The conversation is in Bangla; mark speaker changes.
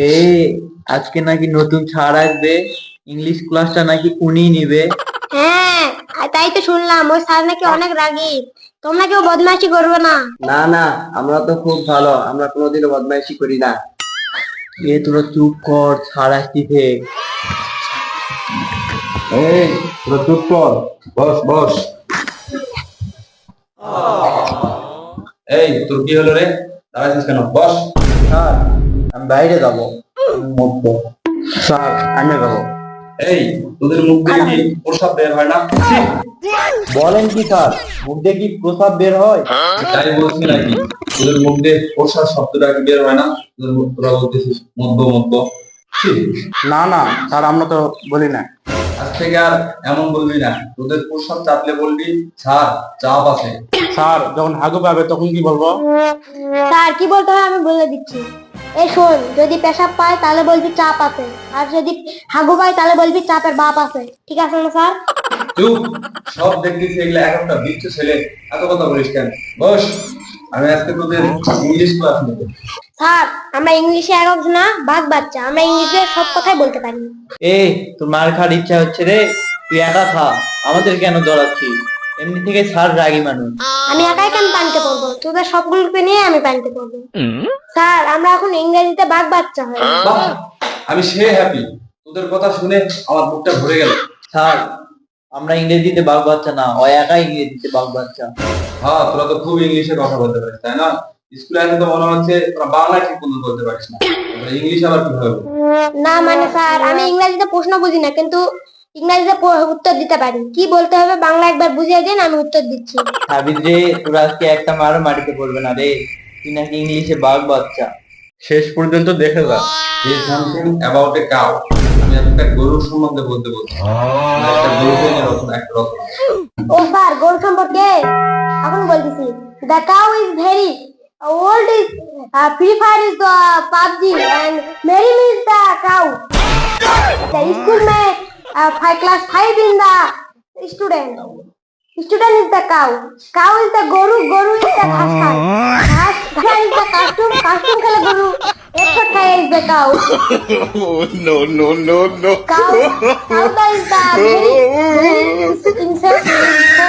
Speaker 1: এ আজকে নাকি নতুন ছাড় আসবে। ইংলিশ ক্লাসটা নাকি উনি নিবে।
Speaker 2: হ্যাঁ আর তাই তো শুনলাম ওই স্যার নাকি অনেক রাগী। তোমরা কেউ বদমাইশি করবে না।
Speaker 3: না না আমরা তো খুব ভালো আমরা কোনোদিনও বদমাইশি করি না।
Speaker 1: এ তোরা চুপ কর ছাড় আসতিছে।
Speaker 4: এই তোরা চুপ কর বস বস। এই তোর কি হলো রে? দাঁড়াইছিস কেন? বস।
Speaker 1: আমি বাইরে যাব। মরবো
Speaker 3: স্যার আমি যাব।
Speaker 4: এই তোদের মুখ দিয়ে কি প্রসাব বের হয় না?
Speaker 1: বলেন কি স্যার? মুখ দিয়ে কি প্রসাব বের হয়?
Speaker 4: তাই বলছি নাকি? তোদের মুখ দিয়ে প্রসাব শব্দটা কি বের হয় না? তোদের মুখ তোরা বলতেছিস মধ্য মধ্য
Speaker 3: না না স্যার আমরা তো বলি না।
Speaker 4: আজ থেকে আর এমন বলবি না। তোদের প্রসাব চাপলে বলবি স্যার চাপ আছে।
Speaker 3: স্যার যখন হাগু পাবে তখন কি বলব?
Speaker 2: স্যার কি বলতে হয় আমি বলে দিচ্ছি। এই শোন যদি পেশাব পায় তাহলে বলবি চাপ আছে। আর যদি হাগু পায় তাহলে বলবি চাপের বাপ আছে। ঠিক আছে না স্যার?
Speaker 4: চুপ। সব দেখতেছি এগুলা একটা বিচ্ছু ছেলে। এত কথা বলিস কেন? বস আমি আজকে তোদের ইংলিশ ক্লাস নেব।
Speaker 2: স্যার আমরা ইংলিশে একক না বাঘ বাচ্চা। আমরা ইংলিশে সব কথাই বলতে পারি।
Speaker 1: এ তোর মার খাওয়ার ইচ্ছা হচ্ছে রে। তুই একা খা। আমাদের কেন দৌড়াচ্ছিস? এমনি থেকে স্যার রাগী মানুষ।
Speaker 2: আমি একাই কেন পানিতে পড়ব তোদের সবগুলোকে নিয়ে আমি পানিতে পড়ব স্যার আমরা এখন ইংরেজিতে বাঘ বাচ্চা হই
Speaker 4: বাহ আমি সে হ্যাপি তোদের কথা শুনে আমার বুকটা ভরে গেল।
Speaker 1: স্যার আমরা ইংরেজিতে বাঘ বাচ্চা না ও একা ইংরেজিতে বাঘ বাচ্চা।
Speaker 4: হ্যাঁ তোরা তো খুব ইংলিশে কথা বলতে পারিস তাই না? স্কুলে আসে তো মনে হচ্ছে তোরা বাংলা ঠিক মতো বলতে পারিস না। তোরা ইংলিশ আবার কীভাবে বলবি?
Speaker 2: না মানে স্যার আমি ইংরেজিতে প্রশ্ন বুঝি না কিন্তু ইংরেজিতে উত্তর দিতে পারি। কি বলতে হবে বাংলা একবার বুঝিয়ে দিন আমি উত্তর দিচ্ছি।
Speaker 1: রে তোর আজকে একটা মারও মাটিতে পড়বে না রে। তুই নাকি ইংলিশে বাঘ বাচ্চা।
Speaker 3: শেষ পর্যন্ত দেখে যা।
Speaker 4: Say something about a cow. আমি একটা গরুর সম্বন্ধে বলতে বলছি। একটা নিয়ে রচনা একটা রচনা
Speaker 2: ও স্যার গোল সম্পর্কে? এখন বলতেছি। The cow is very old is free fire is PUBG and Mary is the cow the school may five class five in the student student is the cow cow is the গরু গরু ইজ দ্য ঘাস খায় ঘাস ঘাস ইজ দ্য কাস্টম কাস্টম খেলে গরু একশো খায় is the cow
Speaker 5: no, no, no, no.
Speaker 2: cow cow that is the very very